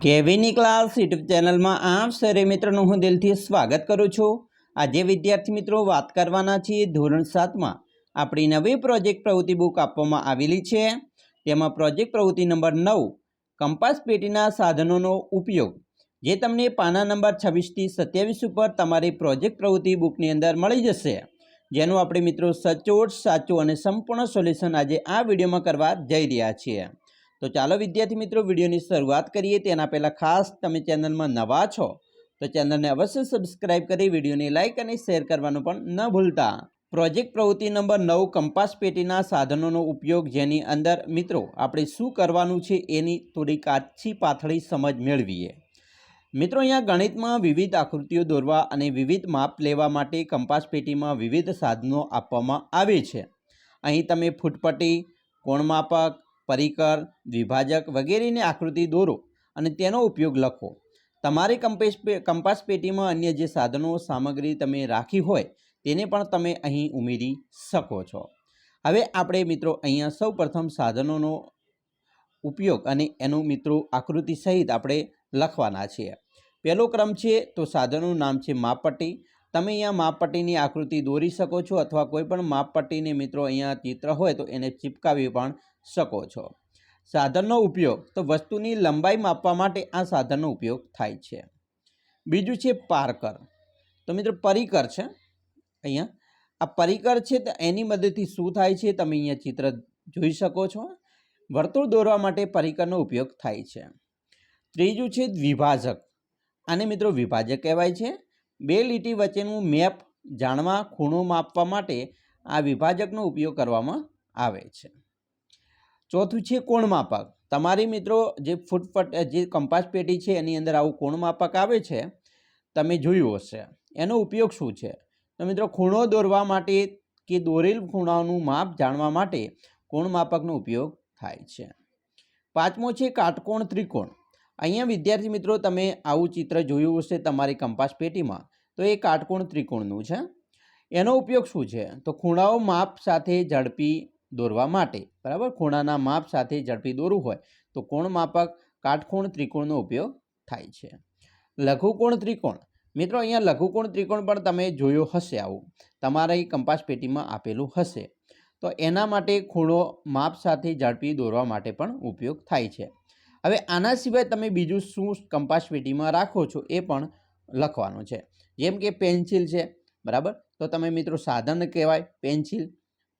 કેવીની class YouTube ચેનલમાં આપ સરે મિત્રોનું હું દિલથી સ્વાગત કરું છું. આજે વિદ્યાર્થી મિત્રો વાત કરવાના છીએ ધોરણ સાતમાં. આપણી નવી પ્રોજેક્ટ પ્રવૃત્તિ બુક આપવામાં આવેલી છે. તેમાં પ્રોજેક્ટ પ્રવૃત્તિ નંબર નવ, કંપાસ પેટીના સાધનોનો ઉપયોગ. જે તમને પાના નંબર છવ્વીસથી સત્યાવીસ ઉપર તમારી પ્રોજેક્ટ પ્રવૃત્તિ બુકની અંદર મળી જશે. જેનું આપણે મિત્રો સચોટ, સાચું અને સંપૂર્ણ સોલ્યુશન આજે આ વિડીયોમાં કરવા જઈ રહ્યા છીએ. તો ચાલો વિદ્યાર્થી મિત્રો, વિડીયોની શરૂઆત કરીએ. તેના પહેલાં ખાસ તમે ચેનલમાં નવા છો, તો ચેનલને અવશ્ય સબસ્ક્રાઇબ કરી, વિડીયોને લાઇક અને શેર કરવાનું પણ ન ભૂલતા. પ્રોજેક્ટ પ્રવૃત્તિ નંબર નવ, કંપાસ પેટીના સાધનોનો ઉપયોગ જેની અંદર મિત્રો, આપણે શું કરવાનું છે એની થોડી કાચી પાથળી સમજ મેળવીએ. મિત્રો, અહીંયા ગણિતમાં વિવિધ આકૃતિઓ દોરવા અને વિવિધ માપ લેવા માટે કંપાસ પેટીમાં વિવિધ સાધનો આપવામાં આવે છે. અહીં તમે ફૂટપટ્ટી કોણમાપક પરિકર વિભાજક વગેરેની આકૃતિ દોરો અને તેનો ઉપયોગ લખો. તમારી કંપેસ કંપાસ પેટીમાં અન્ય જે સાધનો, સામગ્રી તમે રાખી હોય, તેને પણ તમે અહીં ઉમેરી શકો છો. હવે આપણે મિત્રો અહીંયા સૌ પ્રથમ સાધનોનો ઉપયોગ અને એનું મિત્રો આકૃતિ સહિત આપણે લખવાના છીએ. પહેલો ક્રમ છે, તો સાધનનું નામ છે માપપટ્ટી. તમે અહીંયા માપપટ્ટીની આકૃતિ દોરી શકો છો અથવા કોઈ પણ માપપટ્ટીને મિત્રો અહીંયા ચિત્ર હોય તો એને ચિપકાવી પણ શકો છો. સાધનનો ઉપયોગ, તો વસ્તુની લંબાઈ માપવા માટે આ સાધનનો ઉપયોગ થાય છે. બીજું છે પારકર. તો મિત્રો પરિકર છે અહીંયા. આ પરિકર છે તો એની મદદથી શું થાય છે તમે અહીંયા ચિત્ર જોઈ શકો છો. વર્તુળ દોરવા માટે પરિકરનો ઉપયોગ થાય છે. ત્રીજું છે દ્વિભાજક. આને મિત્રો વિભાજક કહેવાય છે. બે લીટી વચ્ચેનું મેપ જાણવા, ખૂણો માપવા માટે આ વિભાજકનો ઉપયોગ કરવામાં આવે છે. ચોથું છે કોણ માપક. તમારી મિત્રો જે ફૂટપટ જે કંપાસ પેટી છે એની અંદર આવું કોણ માપક આવે છે? તમે જોયું હશે. એનો ઉપયોગ શું છે? તો મિત્રો, ખૂણો દોરવા માટે કે દોરેલ ખૂણાઓનું માપ જાણવા માટે કોણ માપકનો ઉપયોગ થાય છે? પાંચમો છે કાટકોણ ત્રિકોણ. અહીંયા વિદ્યાર્થી મિત્રો, તમે આવું ચિત્ર જોયું હશે તમારી કંપાસ પેટીમાં. તો એ કાટકોણ ત્રિકોણનું છે. એનો ઉપયોગ શું છે? તો ખૂણાઓ માપ સાથે ઝડપી દોરવા માટે. બરાબર? ખૂણાના માપ સાથે ઝડપી દોરવું હોય તો કોણ માપક કાટકોણ ત્રિકોણનો ઉપયોગ થાય છે. લઘુકોણ ત્રિકોણ. મિત્રો, અહીંયા લઘુકોણ ત્રિકોણ પણ તમે જોયો હશે આવું. તમારા કંપાસ પેટીમાં આપેલું હશે. તો એના માટે ખૂણો માપ સાથે ઝડપી દોરવા માટે પણ ઉપયોગ થાય છે. હવે આના સિવાય તમે બીજું શું કંપાસ પેટીમાં રાખો છો એ પણ લખવાનું છે. જેમ કે પેન્સિલ છે, બરાબર? તો તમે મિત્રો સાધન કહેવાય, પેન્સિલ.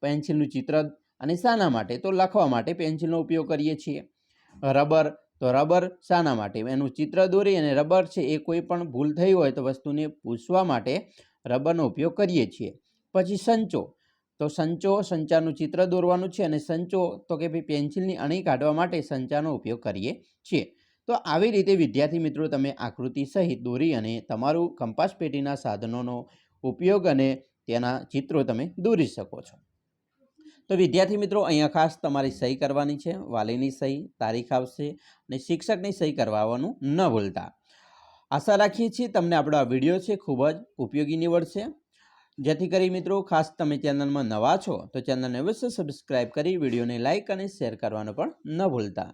પેન્સિલનું ચિત્ર અને શાના માટે તો લખવા માટે પેન્સિલનો ઉપયોગ કરીએ છીએ. રબર, તો રબર શાના માટે એનું ચિત્ર દોરી અને રબર છે એ કોઈ પણ ભૂલ થઈ હોય તો વસ્તુને પૂછવા માટે રબરનો ઉપયોગ કરીએ છીએ. પછી સંચો. તો સંચો સંચાનું ચિત્ર દોરવાનું છે અને સંચો તો કે ભાઈ પેન્સિલની અણી કાઢવા માટે સંચાનો ઉપયોગ કરીએ છીએ. તો આવી રીતે વિદ્યાર્થી મિત્રો તમે આકૃતિ સહિત દોરી અને તમારું કંપાસ પેટીના સાધનોનો ઉપયોગ અને તેના ચિત્રો તમે દોરી શકો છો. તો વિદ્યાર્થી મિત્રો અહીંયા ખાસ તમારી સહી કરવાની છે, વાલીની સહી, તારીખ આવશે અને શિક્ષકની સહી કરવાનું ન ભૂલતા. આશા રાખીએ છીએ તમને આપણો આ વીડિયો છે ખૂબ જ ઉપયોગી નીવડશે. જેથી કરી મિત્રો, ખાસ તમે ચેનલમાં નવા છો, તો ચેનલને અવશ્ય સબસ્ક્રાઈબ કરી, વિડીયોને લાઇક અને શેર કરવાનું પણ ન ભૂલતા.